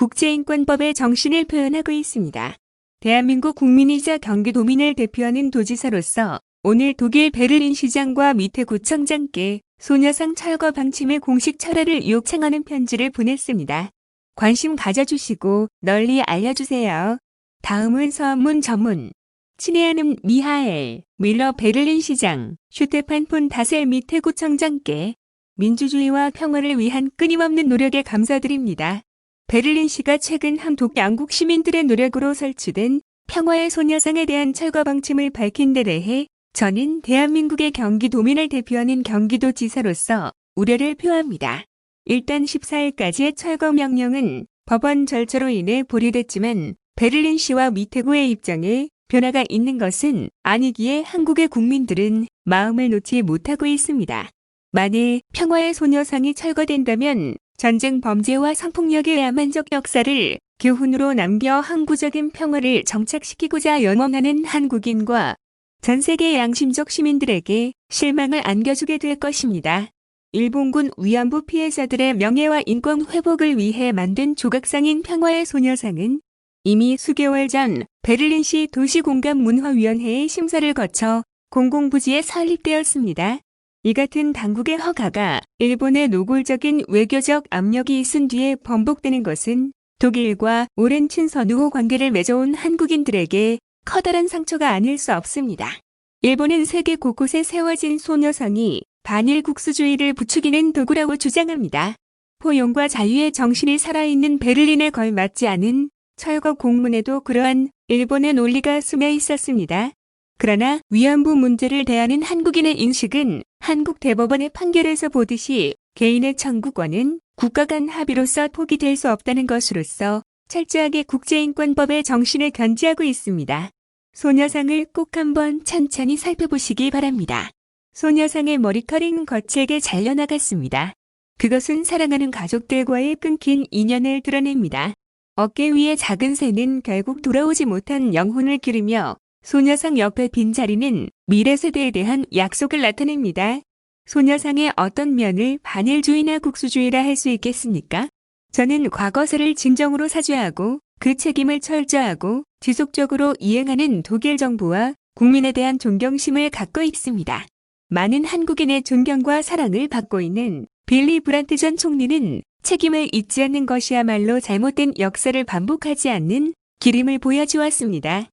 국제인권법의 정신을 표현하고 있습니다. 대한민국 국민이자 경기도민을 대표하는 도지사로서 오늘 독일 베를린 시장과 밑에 구청장께 소녀상 철거 방침의 공식 철회를 요청하는 편지를 보냈습니다. 관심 가져주시고 널리 알려주세요. 다음은 서문 전문. 친애하는 미하엘, 밀러 베를린 시장, 슈테판 폰 다셀 밑에 구청장께 민주주의와 평화를 위한 끊임없는 노력에 감사드립니다. 베를린시가 최근 한독 양국 시민들의 노력으로 설치된 평화의 소녀상에 대한 철거 방침을 밝힌 데 대해 저는 대한민국의 경기도민을 대표하는 경기도지사로서 우려를 표합니다. 일단 14일까지의 철거 명령은 법원 절차로 인해 보류됐지만 베를린시와 미테고의 입장에 변화가 있는 것은 아니기에 한국의 국민들은 마음을 놓지 못하고 있습니다. 만일 평화의 소녀상이 철거된다면 전쟁 범죄와 성폭력의 야만적 역사를 교훈으로 남겨 항구적인 평화를 정착시키고자 염원하는 한국인과 전 세계 양심적 시민들에게 실망을 안겨주게 될 것입니다. 일본군 위안부 피해자들의 명예와 인권 회복을 위해 만든 조각상인 평화의 소녀상은 이미 수개월 전 베를린시 도시공감문화위원회의 심사를 거쳐 공공부지에 설립되었습니다. 이 같은 당국의 허가가 일본의 노골적인 외교적 압력이 있은 뒤에 번복되는 것은 독일과 오랜 친선 우호 관계를 맺어온 한국인들에게 커다란 상처가 아닐 수 없습니다. 일본은 세계 곳곳에 세워진 소녀상이 반일 국수주의를 부추기는 도구라고 주장합니다. 포용과 자유의 정신이 살아있는 베를린에 걸맞지 않은 철거 공문에도 그러한 일본의 논리가 스며 있었습니다. 그러나 위안부 문제를 대하는 한국인의 인식은 한국 대법원의 판결에서 보듯이 개인의 청구권은 국가 간 합의로서 포기될 수 없다는 것으로서 철저하게 국제인권법의 정신을 견지하고 있습니다. 소녀상을 꼭 한번 천천히 살펴보시기 바랍니다. 소녀상의 머리카락은 거칠게 잘려나갔습니다. 그것은 사랑하는 가족들과의 끊긴 인연을 드러냅니다. 어깨 위의 작은 새는 결국 돌아오지 못한 영혼을 기르며 소녀상 옆에 빈 자리는 미래 세대에 대한 약속을 나타냅니다. 소녀상의 어떤 면을 반일주의나 국수주의라 할 수 있겠습니까? 저는 과거사를 진정으로 사죄하고 그 책임을 철저하고 지속적으로 이행하는 독일 정부와 국민에 대한 존경심을 갖고 있습니다. 많은 한국인의 존경과 사랑을 받고 있는 빌리 브란트 전 총리는 책임을 잊지 않는 것이야말로 잘못된 역사를 반복하지 않는 기림을 보여주었습니다.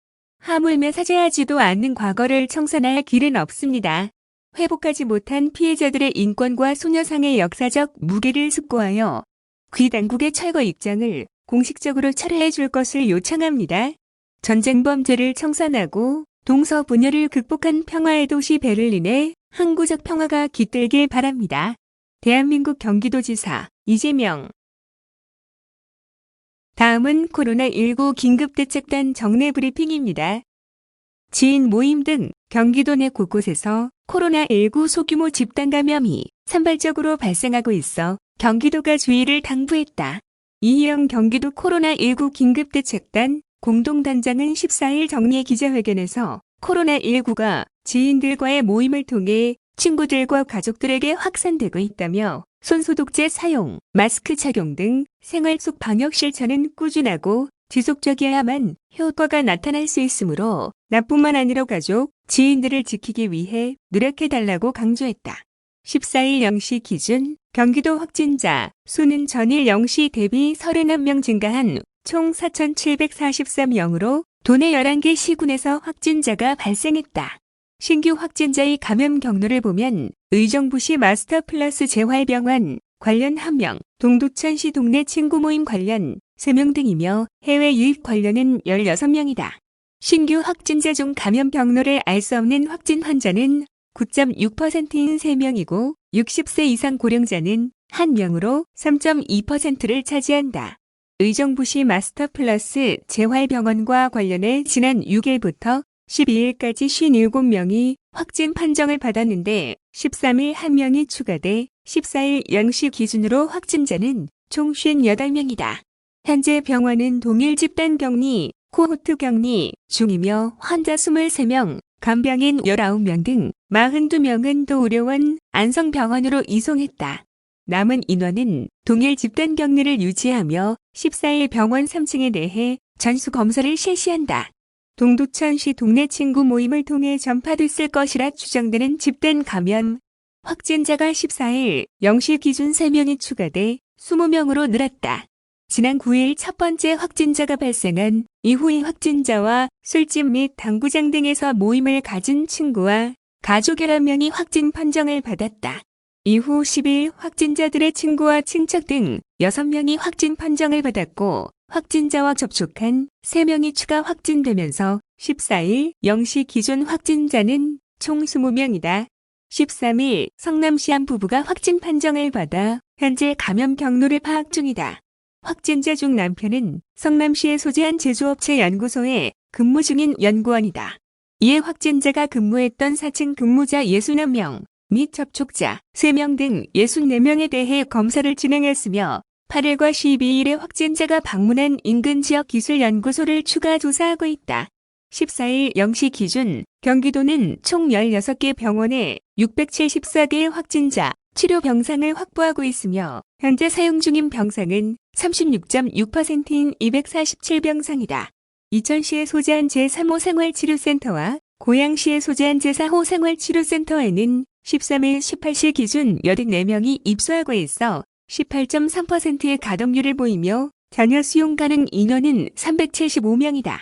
하물며 사죄하지도 않는 과거를 청산할 길은 없습니다. 회복하지 못한 피해자들의 인권과 소녀상의 역사적 무게를 숙고하여 귀 당국의 철거 입장을 공식적으로 철회해 줄 것을 요청합니다. 전쟁 범죄를 청산하고 동서 분열을 극복한 평화의 도시 베를린에 항구적 평화가 깃들길 바랍니다. 대한민국 경기도지사 이재명 다음은 코로나19 긴급대책단 정례 브리핑입니다. 지인 모임 등 경기도 내 곳곳에서 코로나19 소규모 집단 감염이 산발적으로 발생하고 있어 경기도가 주의를 당부했다. 이희영 경기도 코로나19 긴급대책단 공동단장은 14일 정례 기자회견에서 코로나19가 지인들과의 모임을 통해 친구들과 가족들에게 확산되고 있다며 손소독제 사용, 마스크 착용 등 생활 속 방역 실천은 꾸준하고 지속적이어야만 효과가 나타날 수 있으므로 나뿐만 아니라 가족, 지인들을 지키기 위해 노력해달라고 강조했다. 14일 0시 기준 경기도 확진자 수는 전일 0시 대비 31명 증가한 총 4,743명으로 도내 11개 시군에서 확진자가 발생했다. 신규 확진자의 감염 경로를 보면 의정부시 마스터 플러스 재활병원 관련 1명, 동두천시 동네 친구 모임 관련 3명 등이며 해외 유입 관련은 16명이다. 신규 확진자 중 감염 경로를 알 수 없는 확진 환자는 9.6%인 3명이고 60세 이상 고령자는 1명으로 3.2%를 차지한다. 의정부시 마스터 플러스 재활병원과 관련해 지난 6일부터 12일까지 57명이 확진 판정을 받았는데 13일 1명이 추가돼 14일 0시 기준으로 확진자는 총 58명이다. 현재 병원은 동일 집단 격리, 코호트 격리 중이며 환자 23명, 간병인 19명 등 42명은 또 의료원 안성병원으로 이송했다. 남은 인원은 동일 집단 격리를 유지하며 14일 병원 3층에 대해 전수 검사를 실시한다. 동두천시 동네 친구 모임을 통해 전파됐을 것이라 추정되는 집단 감염. 확진자가 14일 0시 기준 3명이 추가돼 20명으로 늘었다. 지난 9일 첫 번째 확진자가 발생한 이후의 확진자와 술집 및 당구장 등에서 모임을 가진 친구와 가족 11명이 확진 판정을 받았다. 이후 10일 확진자들의 친구와 친척 등 6명이 확진 판정을 받았고 확진자와 접촉한 3명이 추가 확진되면서 14일 0시 기준 확진자는 총 20명이다. 13일 성남시 한 부부가 확진 판정을 받아 현재 감염 경로를 파악 중이다. 확진자 중 남편은 성남시에 소재한 제조업체 연구소에 근무 중인 연구원이다. 이에 확진자가 근무했던 4층 근무자 61명 및 접촉자 3명 등 64명에 대해 검사를 진행했으며 8일과 12일에 확진자가 방문한 인근 지역 기술연구소를 추가 조사하고 있다. 14일 0시 기준 경기도는 총 16개 병원에 674개의 확진자 치료 병상을 확보하고 있으며 현재 사용 중인 병상은 36.6%인 247병상이다. 이천시에 소재한 제3호 생활치료센터와 고양시에 소재한 제4호 생활치료센터에는 13일 18시 기준 84명이 입소하고 있어 18.3%의 가동률을 보이며 전혀 수용 가능 인원은 375명이다.